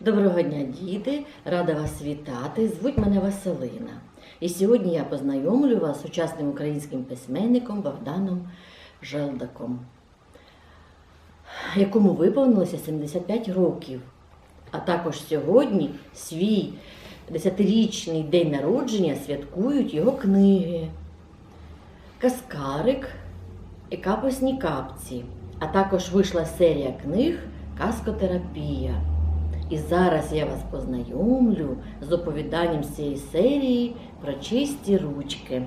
Доброго дня, діти! Рада вас вітати. Звуть мене Василина. І сьогодні я познайомлю вас з сучасним українським письменником Богданом Желдаком, якому виповнилося 75 років. А також сьогодні свій 10-річний день народження святкують його книги Каскарик і Капосні капці. А також вийшла серія книг Каскотерапія. І зараз я вас познайомлю з оповіданням з цієї серії про чисті ручки.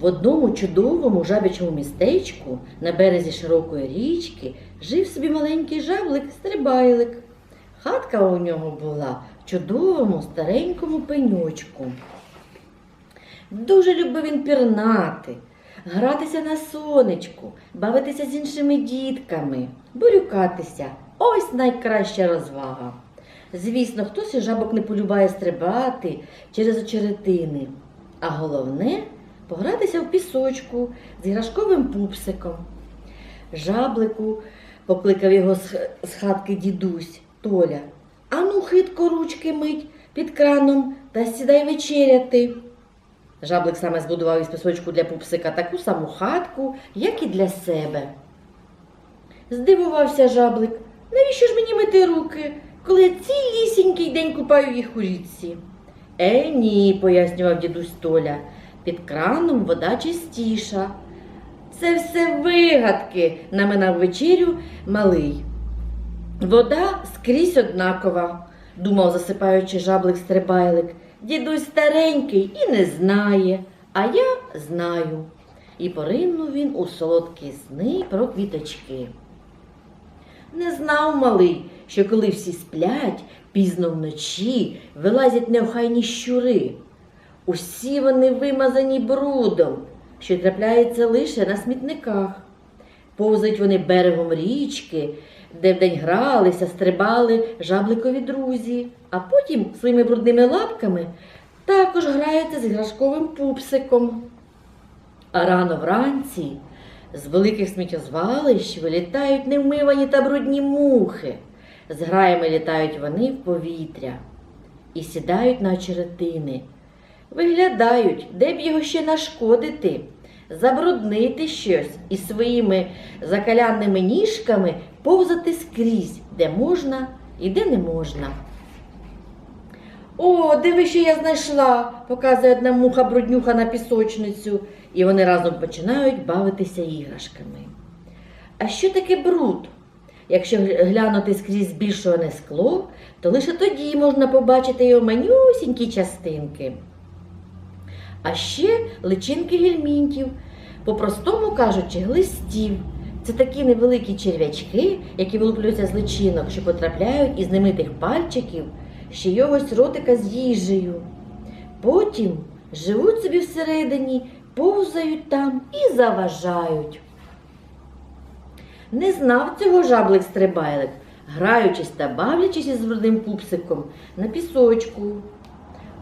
В одному чудовому жабячому містечку на березі широкої річки жив собі маленький жаблик-стрибайлик. Хатка у нього була в чудовому старенькому пеньочку. Дуже любив він пірнати, гратися на сонечку, бавитися з іншими дітками, бурюкатися. Ось найкраща розвага. Звісно, хтось із жабок не полюбає стрибати через очеретини, а головне погратися в пісочку з іграшковим пупсиком. Жаблику покликав його з хатки дідусь Толя. Ану, хитко ручки мить під краном та сідай вечеряти. Жаблик саме збудував із пісочку для пупсика таку саму хатку, як і для себе. Здивувався жаблик. Навіщо ж мені мити руки, коли я цілісінький день купаю їх у річці? Е, ні, пояснював дідусь Толя. Під краном вода чистіша. Це все вигадки, наминав вечерю малий. Вода скрізь однакова, думав, засипаючи жаблик стрибайлик. Дідусь старенький і не знає, а я знаю. І поринув він у солодкі сни про квіточки. Не знав малий, що коли всі сплять, пізно вночі вилазять неохайні щури. Усі вони вимазані брудом, що трапляється лише на смітниках. Повзають вони берегом річки, де вдень гралися, стрибали жабликові друзі, а потім своїми брудними лапками також граються з іграшковим пупсиком. А рано вранці з великих сміттєзвалищ вилітають невмивані та брудні мухи. З граями літають вони в повітря і сідають на очеретини. Виглядають, де б його ще нашкодити, забруднити щось і своїми закалянними ніжками повзати скрізь, де можна і де не можна. О, диви, що я знайшла, показує одна муха бруднюха на пісочницю, і вони разом починають бавитися іграшками. А що таке бруд? Якщо глянути скрізь збільшуване скло, то лише тоді можна побачити його манюсінькі частинки. А ще личинки гельмінтів, по-простому кажучи, глистів. Це такі невеликі черв'ячки, які вилуплюються з личинок, що потрапляють із немитих пальчиків ще йогось ротика з їжею. Потім живуть собі всередині, повзають там і заважають. Не знав цього жаблик стрибайлик, граючись та бавлячись із брудним пупсиком на пісочку.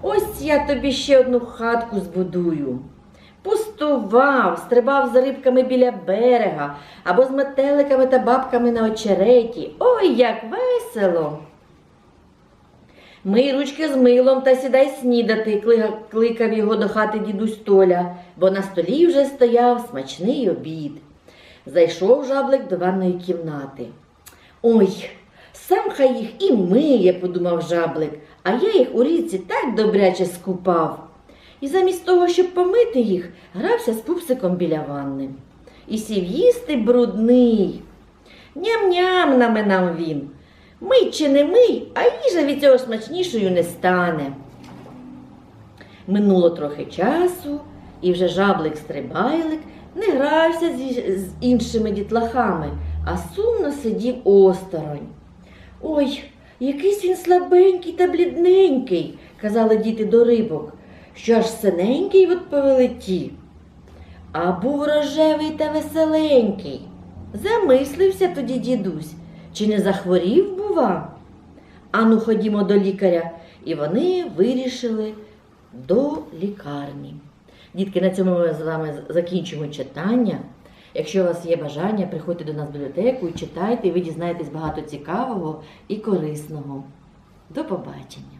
Ось я тобі ще одну хатку збудую. Пустував, стрибав за рибками біля берега або з метеликами та бабками на очереті. Ой, як весело! Мий ручки з милом та сідай снідати, кликав його до хати дідусь Толя, бо на столі вже стояв смачний обід. Зайшов жаблик до ванної кімнати. Ой, сам хай їх і миє, подумав жаблик, а я їх у річці так добряче скупав. І замість того, щоб помити їх, грався з пупсиком біля ванни. І сів їсти брудний. Ням-ням наминав він. Мий чи не мий, а їжа від цього смачнішою не стане. Минуло трохи часу, і вже жаблик-стрибайлик не грався з іншими дітлахами, а сумно сидів осторонь. Ой, якийсь він слабенький та блідненький, казали діти до рибок, що аж синенький відповіли ті. А був рожевий та веселенький. Замислився тоді дідусь, чи не захворів, бува? Ану, ходімо до лікаря. І вони вирішили до лікарні. Дітки, на цьому ми з вами закінчимо читання. Якщо у вас є бажання, приходьте до нас в бібліотеку і читайте, і ви дізнаєтесь багато цікавого і корисного. До побачення!